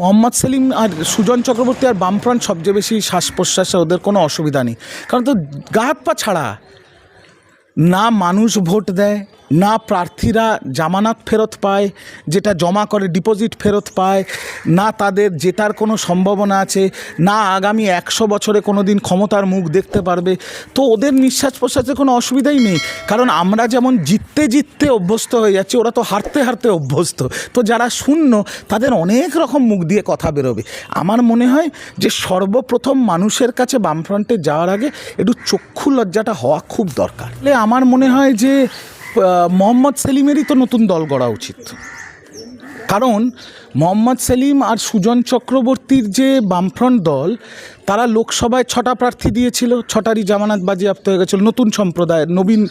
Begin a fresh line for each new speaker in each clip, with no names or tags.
মোহাম্মদ সেলিম আর সুজন চক্রবর্তী আর বামফ্রন্ট সবচেয়ে বেশি শ্বাস প্রশ্বাসে ওদের কোনো অসুবিধা নেই। কারণ তো গা হাত পা ছাড়া না মানুষ ভোট দেয় না প্রার্থীরা জামানত ফেরত পায়, যেটা জমা করে ডিপোজিট ফেরত পায়, না তাদের জেতার কোনো সম্ভাবনা আছে, না আগামী একশো বছরে কোনো দিন ক্ষমতার মুখ দেখতে পারবে। তো ওদের নিঃশ্বাস প্রশ্বাসে কোনো অসুবিধাই নেই, কারণ আমরা যেমন জিততে জিততে অভ্যস্ত হয়ে যাচ্ছি, ওরা তো হারতে হারতে অভ্যস্ত। তো যারা শূন্য, তাদের অনেক রকম মুখ দিয়ে কথা বেরোবে। আমার মনে হয় যে সর্বপ্রথম মানুষের কাছে বামফ্রন্টে যাওয়ার আগে একটু চক্ষু লজ্জাটা হওয়া খুব দরকার। আমার মনে হয় যে মোহাম্মদ সেলিমেরই তো নতুন দল গড়া উচিত। কারণ মোহাম্মদ সেলিম আর সুজন চক্রবর্তীর যে বামফ্রন্ট দল তারা লোকসভায় ছটা প্রার্থী দিয়েছিল, ছটারই জামানত বাজেয়াপ্ত হয়ে গেছিল, নতুন সম্প্রদায়ের নবীন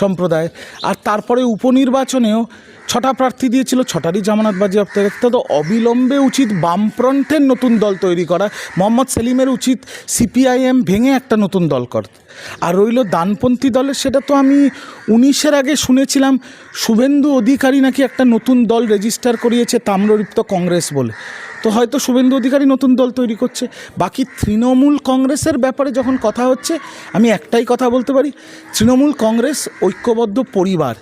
সম্প্রদায়। আর তারপরে উপনির্বাচনেও ছটা প্রার্থী দিয়েছিল, ছটারই জামানত বাজেয়াপ্ত হয়ে গেছে। তো অবিলম্বে উচিত বামফ্রন্টের নতুন দল তৈরি করা। মোহাম্মদ সেলিমের উচিত সিপিআইএম ভেঙে একটা নতুন দল করতে আর রইল দানপন্থী দলের, সেটা তো আমি উনিশের আগে শুনেছিলাম, শুভেন্দু অধিকারী নাকি একটা নতুন দল রেজিস্টার করিয়েছে তাম্রলিপ্ত কংগ্রেস বলে। তো হয়তো শুভেন্দু অধিকারী নতুন দল তৈরি করছে। বাকি তৃণমূল কংগ্রেসের ব্যাপারে যখন কথা হচ্ছে, আমি একটাই কথা বলতে পারি, তৃণমূল কংগ্রেস ঐক্যবদ্ধ পরিবার,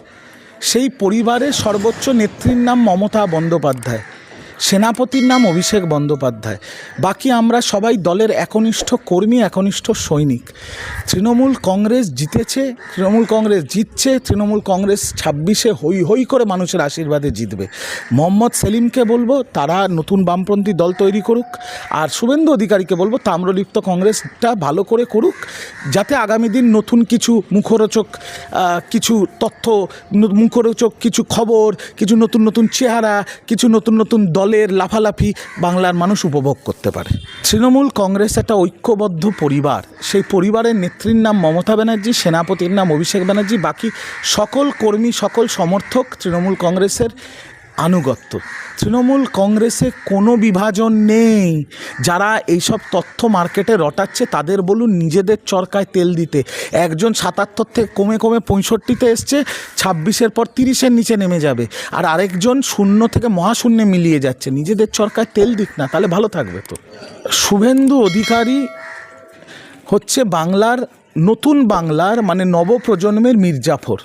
সেই পরিবারের সর্বোচ্চ নেত্রীর নাম মমতা বন্দ্যোপাধ্যায়। সেনাপতির নাম অভিষেক বন্দ্যোপাধ্যায়। বাকি আমরা সবাই দলের একনিষ্ঠ কর্মী, একনিষ্ঠ সৈনিক। তৃণমূল কংগ্রেস জিতেছে, তৃণমূল কংগ্রেস জিতছে, তৃণমূল কংগ্রেস ছাব্বিশে হই হই করে মানুষের আশীর্বাদে জিতবে। মোহাম্মদ সেলিমকে বলব, তারা নতুন বামপন্থী দল তৈরি করুক। আর শুভেন্দু অধিকারীকে বলব, তাম্রলিপ্ত কংগ্রেসটা ভালো করে করুক, যাতে আগামী দিন নতুন কিছু মুখরোচক কিছু তথ্য মুখরোচক, কিছু খবর, কিছু নতুন নতুন চেহারা, কিছু নতুন নতুন দলের লাফালাফি বাংলার মানুষ উপভোগ করতে পারে। তৃণমূল কংগ্রেস একটা ঐক্যবদ্ধ পরিবার। সেই পরিবারের নেত্রীর নাম মমতা ব্যানার্জি, সেনাপতির নাম অভিষেক ব্যানার্জি, বাকি সকল কর্মী, সকল সমর্থক তৃণমূল কংগ্রেসের আনুগত্য। তৃণমূল কংগ্রেসে কোনো বিভাজন নেই। যারা এইসব তথ্য মার্কেটে রটাচ্ছে, তাদের বলুন নিজেদের চরকায় তেল দিতে। একজন সাতাত্তর থেকে কমে কমে পঁয়ষট্টিতে এসছে, ছাব্বিশের পর তিরিশের নিচে নেমে যাবে। আর আরেকজন শূন্য থেকে মহাশূন্যে মিলিয়ে যাচ্ছে। নিজেদের চরকায় তেল দিক না, তাহলে ভালো থাকবে তো। শুভেন্দু অধিকারী হচ্ছে বাংলার, নতুন বাংলার মানে নবপ্রজন্মের মির্জাফর।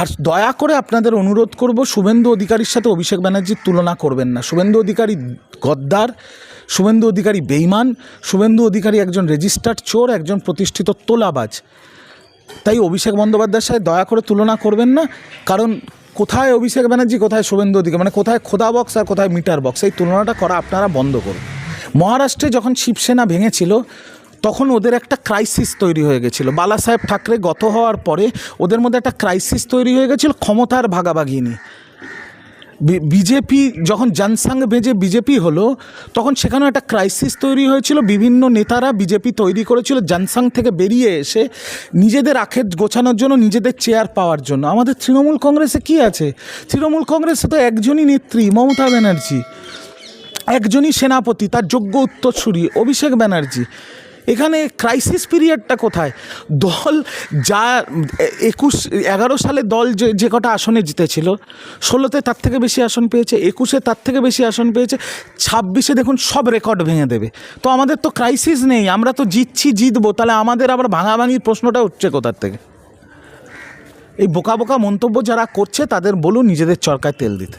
আর দয়া করে আপনাদের অনুরোধ করব, শুভেন্দু অধিকারীর সাথে অভিষেক ব্যানার্জির তুলনা করবেন না। শুভেন্দু অধিকারী গদ্দার, শুভেন্দু অধিকারী বেইমান, শুভেন্দু অধিকারী একজন রেজিস্টার্ড চোর, একজন প্রতিষ্ঠিত তোলাবাজ। তাই অভিষেক বন্দ্যোপাধ্যায়ের সাথে দয়া করে তুলনা করবেন না, কারণ কোথায় অভিষেক ব্যানার্জি, কোথায় শুভেন্দু অধিকারী মানে কোথায় খোদা বক্স আর কোথায় মিটার বক্স, এই তুলনাটা করা আপনারা বন্ধ করুন। মহারাষ্ট্রে যখন শিবসেনা ভেঙেছিল তখন ওদের একটা ক্রাইসিস তৈরি হয়ে গেছিল। বালা সাহেব ঠাকরে গত হওয়ার পরে ওদের মধ্যে একটা ক্রাইসিস তৈরি হয়ে গেছিল ক্ষমতার ভাগাভাগি নিয়ে বিজেপি যখন জনসংঘ বেজে বিজেপি হলো, তখন সেখানেও একটা ক্রাইসিস তৈরি হয়েছিল। বিভিন্ন নেতারা বিজেপি তৈরি করেছিল জনসংঘ থেকে বেরিয়ে এসে নিজেদের আখের গোছানোর জন্য, নিজেদের চেয়ার পাওয়ার জন্য। আমাদের তৃণমূল কংগ্রেসে কি আছে? তৃণমূল কংগ্রেসে তো একজনই নেত্রী, মমতা ব্যানার্জি। একজনই সেনাপতি, তার যোগ্য উত্তরসূরি, অভিষেক ব্যানার্জি। এখানে ক্রাইসিস পিরিয়ডটা কোথায়? দল যা, একুশ, এগারো সালে দল যে যে কটা আসনে জিতেছিল, ষোলোতে তার থেকে বেশি আসন পেয়েছে, একুশে তার থেকে বেশি আসন পেয়েছে, ছাব্বিশে দেখুন সব রেকর্ড ভেঙে দেবে। তো আমাদের তো ক্রাইসিস নেই, আমরা তো জিতছি, জিতবো, তাহলে আমাদের আবার ভাঙাভাঙির প্রশ্নটা উঠছে কোথার থেকে? এই বোকা বোকা মন্তব্য যারা করছে, তাদের বলুন, নিজেদের চরকায় তেল দিতে।